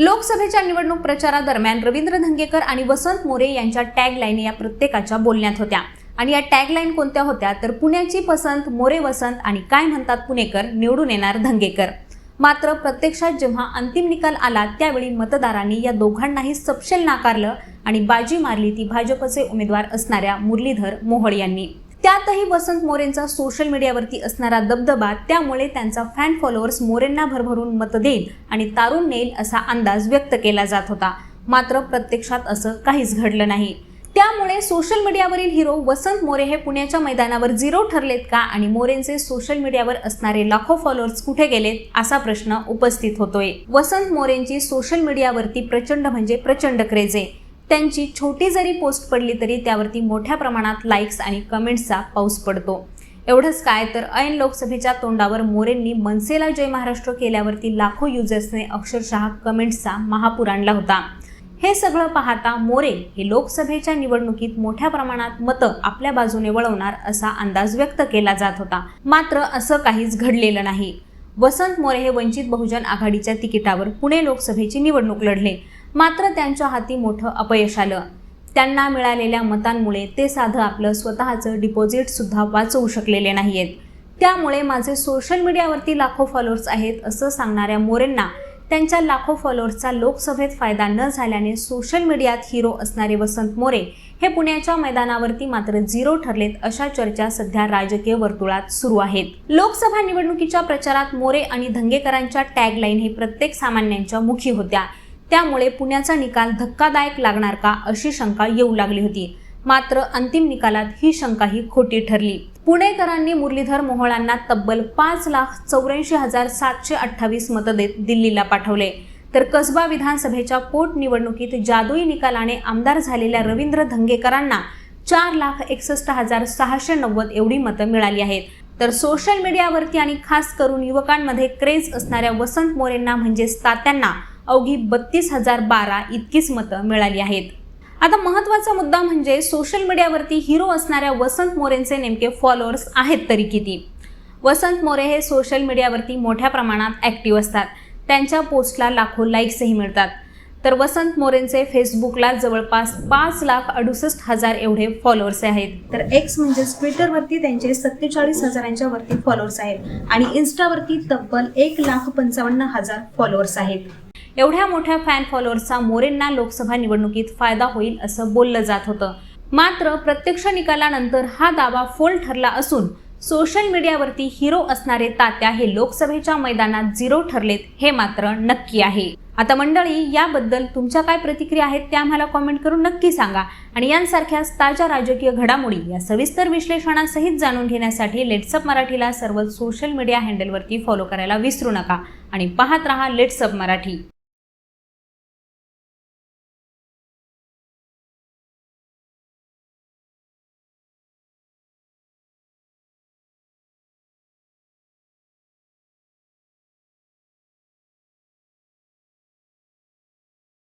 लोकसभेच्या निवडणूक प्रचारादरम्यान रवींद्र धंगेकर आणि वसंत मोरे यांच्या टॅगलाईन या प्रत्येकाच्या बोलण्यात होत्या. आणि या टॅगलाईन कोणत्या होत्या? तर पुण्याची पसंत मोरे वसंत आणि काय म्हणतात पुणेकर निवडून येणार धंगेकर. मात्र प्रत्यक्षात जेव्हा अंतिम निकाल आला त्यावेळी मतदारांनी या दोघांनाही सपशेल नाकारलं आणि बाजी मारली ती भाजपचे उमेदवार असणाऱ्या मुरलीधर मोहोळ यांनी. त्यातही वसंत मोरेंचा सोशल मीडियावरती असणारा दबदबा त्यामुळे त्यांचा फॅन फॉलोअर्स मोरेंना भरभरून मत देईल आणि तारून नेईल असा अंदाज व्यक्त केला जात होता. मात्र प्रत्यक्षात असं काहीच घडलं नाही. त्यामुळे सोशल मीडियावरील हिरो वसंत मोरे हे पुण्याच्या मैदानावर झिरो ठरलेत का आणि मोरेंचे सोशल मीडियावर असणारे लाखो फॉलोअर्स कुठे गेलेत असा प्रश्न उपस्थित होतोय. वसंत मोरेंची सोशल मीडियावरती प्रचंड म्हणजे प्रचंड क्रेज आहे. त्यांची छोटी जरी पोस्ट पडली तरी त्यावरती मोठ्या प्रमाणात लाईक्स आणि कमेंट्सचा पाऊस पडतो. एवढंच काय तर ऐन लोकसभेच्या तोंडावर मोरेंनी मनसेला जय महाराष्ट्र केल्यावरती लाखो युजर्सने अक्षरशः कमेंट्सचा महापूर आणला होता. हे सगळं पाहता मोरे हे लोकसभेच्या निवडणुकीत मोठ्या प्रमाणात मतं आपल्या बाजूने वळवणार असा अंदाज व्यक्त केला जात होता. मात्र असं काहीच घडलेलं नाही. वसंत मोरे हे वंचित बहुजन आघाडीच्या तिकिटावर पुणे लोकसभेची निवडणूक लढले. मात्र त्यांच्या हाती मोठं अपयश आलं. त्यांना मिळालेल्या मतांमुळे ते साधं आपलं स्वतःचं डिपॉझिटसुद्धा वाचवू शकलेले नाही आहेत त्यामुळे माझे सोशल मीडियावरती लाखो फॉलोअर्स आहेत असं सांगणाऱ्या मोरेंना त्यांच्या लाखो फॉलोअर्सचा लोकसभेत फायदा न झाल्याने सोशल मीडियात हिरो असणारे वसंत मोरे हे पुण्याच्या मैदानावरती मात्र झिरो ठरलेत अशा चर्चा सध्या राजकीय वर्तुळात सुरू आहेत. लोकसभा निवडणुकीच्या प्रचारात मोरे आणि धंगेकरांच्या टॅगलाईन हे प्रत्येक सामान्यांच्या मुखी होत्या. त्यामुळे पुण्याचा निकाल धक्कादायक लागणार का अशी शंका येऊ लागली होती. मात्र अंतिम निकालात ही शंकाही खोटी ठरली. पुणेकरांनी मुरलीधर मोहोळांना तब्बल पाच लाख चौऱ्याऐंशी हजार सातशे अठ्ठावीस मतं देत दिल्लीला पाठवले. तर कसबा विधानसभेच्या पोटनिवडणुकीत जादुई निकालाने आमदार झालेल्या रवींद्र धंगेकरांना चार लाख एकसष्ट हजार सहाशे नव्वद एवढी मतं मिळाली आहेत. तर सोशल मीडियावरती आणि खास करून युवकांमध्ये क्रेज असणाऱ्या वसंत मोरेंना म्हणजेच तात्यांना अवघी बत्तीस हजार बारा इतकीच मतं मिळाली आहेत. आता महत्त्वाचा मुद्दा म्हणजे सोशल मीडियावरती हिरो असणाऱ्या वसंत मोरेंचे नेमके फॉलोअर्स आहेत तरी किती? वसंत मोरे हे सोशल मीडियावरती मोठ्या प्रमाणात ॲक्टिव्ह असतात. त्यांच्या पोस्टला लाखो लाईक्सही मिळतात. तर वसंत मोरेंचे फेसबुकला जवळपास पाच लाख अडुसष्ट हजार एवढे फॉलोअर्स आहेत. तर एक्स म्हणजेच ट्विटरवरती त्यांचे सत्तेचाळीस हजारांच्या वरती फॉलोअर्स आहेत. आणि इन्स्टावरती तब्बल एक लाख पंचावन्न हजार फॉलोअर्स आहेत. एवढ्या मोठ्या फॅन फॉलोअर्सचा मोरेंना लोकसभा निवडणुकीत फायदा होईल असं बोललं जात होतं. मात्र प्रत्यक्ष निकालानंतर हा दावा फोल ठरला असून सोशल मीडियावरती हिरो असणारे तात्या हे लोकसभेच्या मैदानात झिरो ठरलेत हे मात्र नक्की आहे. आता मंडळी याबद्दल तुमच्या काय प्रतिक्रिया आहेत त्या आम्हाला कॉमेंट करून नक्की सांगा. आणि यांसारख्याच ताज्या राजकीय घडामोडी या सविस्तर विश्लेषणासहित जाणून घेण्यासाठी लेट्सअप मराठीला सर्व सोशल मीडिया हँडलवरती फॉलो करायला विसरू नका. आणि पाहत रहा लेट्सअप मराठी.